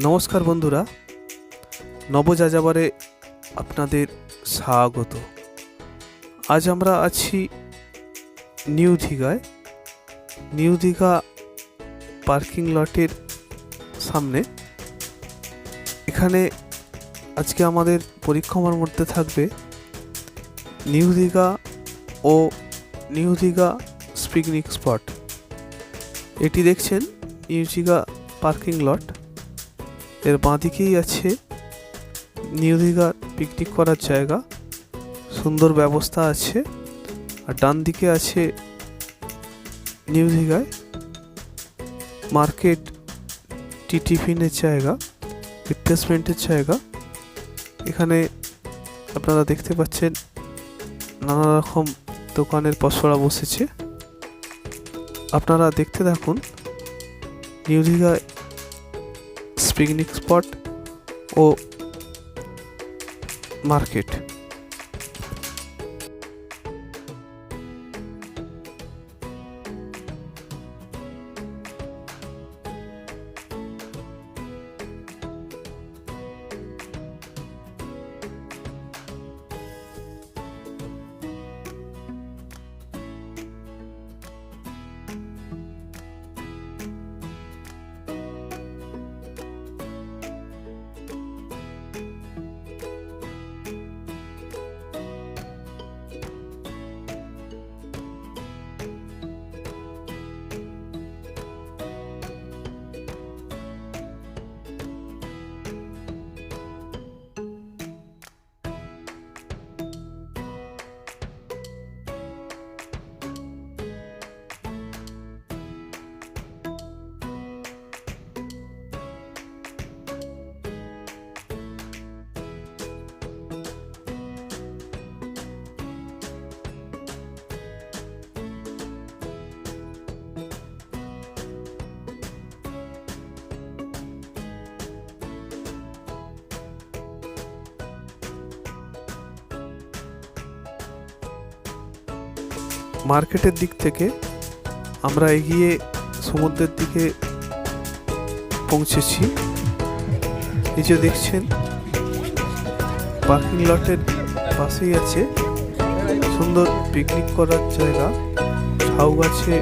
নমস্কার বন্ধুরা, নবযাযাবারে আপনাদের স্বাগত। আজ আমরা আছি নিউ দীঘায়। নিউ দীঘা পার্কিং লটের সামনে। এখানে আজকে আমাদের পরীক্ষমার মধ্যে থাকবে নিউ দীঘা ও নিউ দীঘা পিকনিক স্পট। এটি দেখছেন নিউ দীঘা পার্কিং লট। এর বাঁদিকেই আছে নিউ দীঘার পিকনিক করার জায়গা। সুন্দর ব্যবস্থা আছে। আর ডান দিকে আছে নিউ দীঘায় মার্কেট টি টিফিনের জায়গা রিপ্লেসমেন্টের জায়গা। এখানে আপনারা দেখতে পাচ্ছেন নানা রকম দোকানের পসরা বসেছে। আপনারা দেখতে থাকুন নিউ দীঘায় পিকনিক স্পট ও মার্কেট মার্কেটের দিক থেকে আমরা এগিয়ে সমুদ্রের দিকে পৌঁছেছি। এই যে দেখছেন পার্কিং লটের পাশেই আছে। সুন্দর পিকনিক করার জায়গা। ঝাউ গাছে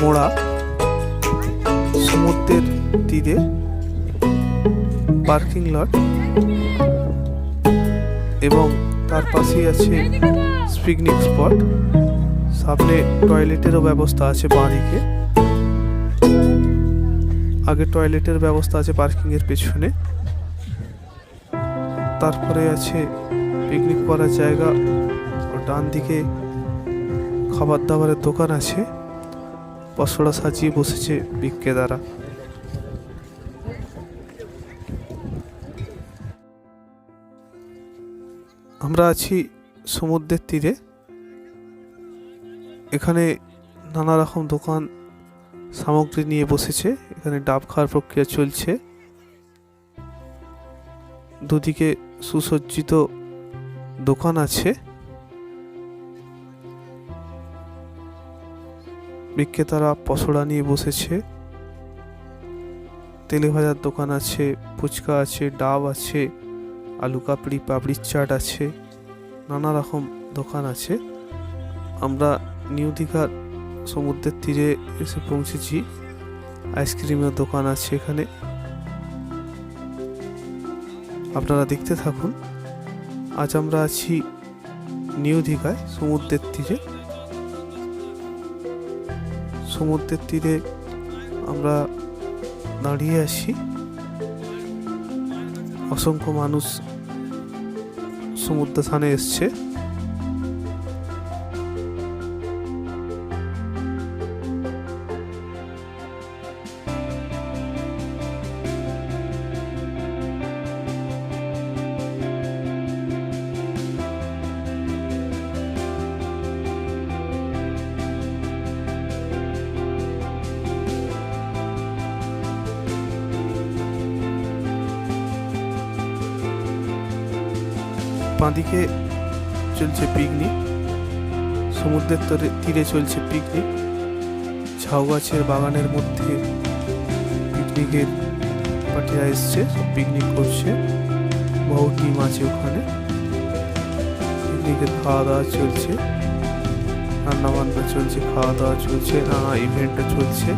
মোড়া সমুদ্রের তীরে পার্কিং লট এবং তার পাশেই আছে পিকনিক স্পট সামনে টয়লেটেরও ব্যবস্থা আছে বাঁদিকে। আগে টয়লেটের ব্যবস্থা আছে পার্কিংয়ের পেছনে। তারপরে আছে পিকনিক করার জায়গা। ডান দিকে খাবার দাবারের দোকান আছে। পশড়া সাজিয়ে বসেছে বিক্রেতারা। আমরা আছি সমুদ্রের তীরে। এখানে নানা রকম দোকান সামগ্রী নিয়ে বসেছে। এখানে ডাব খাওয়ার প্রক্রিয়া চলছে। দুদিকে সুসজ্জিত দোকান আছে। বিক্রেতারা পসড়া নিয়ে বসেছে। তেলে ভাজার দোকান আছে, ফুচকা আছে, ডাব আছে, আলু কাপড়ি, পাপড়ির চাট আছে। নানা রকম দোকান আছে। আমরা নিউ দীঘার সমুদ্রের তীরে এসে পৌঁছেছি। আইসক্রিমের দোকান আছে এখানে। আপনারা দেখতে থাকুন। আজ আমরা আছি নিউ দীঘায় সমুদ্রের তীরে। সমুদ্রের তীরে আমরা দাঁড়িয়ে আছি। অসংখ্য মানুষ সমুদ্র স্থানে এসছে। বাঁদিকে চলছে পিকনিক সমুদ্রের তরে, তীরে চলছে পিকনিক ঝাউ গাছের বাগানের মধ্যে পিকনিকের পরিপাটিরা এসছে পিকনিক করছে। বহু টিম আছে ওখানে। পিকনিকের খাওয়া দাওয়া চলছে। রান্না বান্না চলছে খাওয়া দাওয়া চলছে, নানা ইভেন্টও চলছে।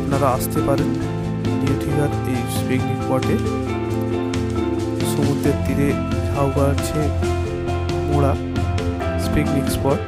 আপনারা আসতে পারেন নিউ দীঘার এই পিকনিক স্পটে সমুদ্রের তীরে ঝাউ গাছে মোড়া পিকনিক স্পট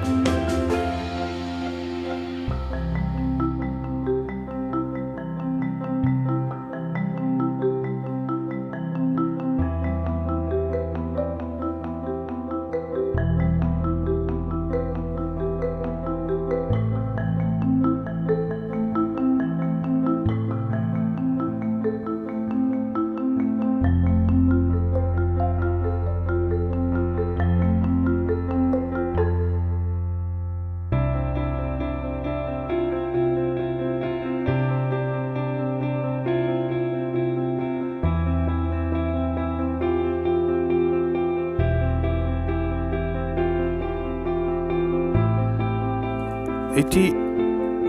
এটি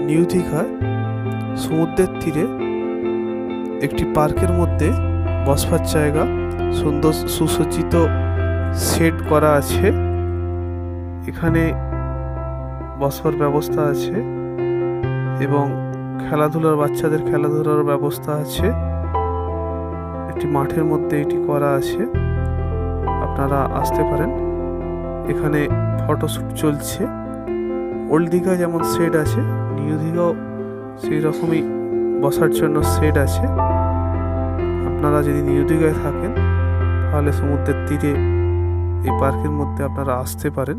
নিউ দীঘার সমুদ্রের তীরে একটি পার্কের মধ্যে বসবার জায়গা। সুন্দর সুসজ্জিত সেট করা আছে। এখানে বসবার ব্যবস্থা আছে এবং খেলাধুলার, বাচ্চাদের খেলাধুলার ব্যবস্থা আছে। একটি মাঠের মধ্যে এটি করা আছে। আপনারা আসতে পারেন। এখানে ফটোশ্যুট চলছে। ওল্ড দীঘা যেমন সেট আছে নিউ দীঘাও সেই রকমই বসার জন্য সেট আছে। আপনারা যদি নিউ দীঘায় থাকেন, তাহলে সমুদ্রের তীরে এই পার্কের মধ্যে আপনারা আসতে পারেন।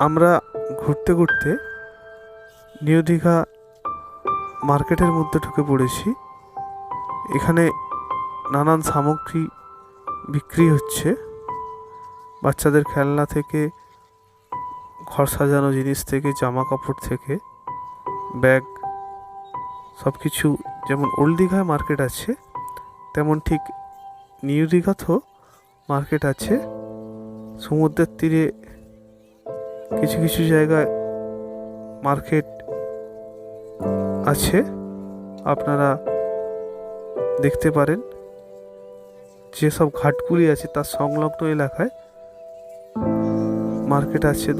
আমরা ঘুরতে ঘুরতে নিউ দীঘা মার্কেটের মধ্যে ঢুকে পড়েছি। এখানে নানান সামগ্রী বিক্রি হচ্ছে। বাচ্চাদের খেলনা থেকে, ঘর সাজানো জিনিস থেকে জামা কাপড় থেকে, ব্যাগ সব কিছু যেমন ওল্ড দীঘায় মার্কেট আছে, তেমন ঠিক নিউ দীঘাতেও মার্কেট আছে। সমুদ্রের তীরে কিছু কিছু জায়গায় মার্কেট আছে। আপনারা দেখতে পারেন। যেসব ঘাটগুলি আছে তার সংলগ্ন এলাকায় মার্কেট আছে।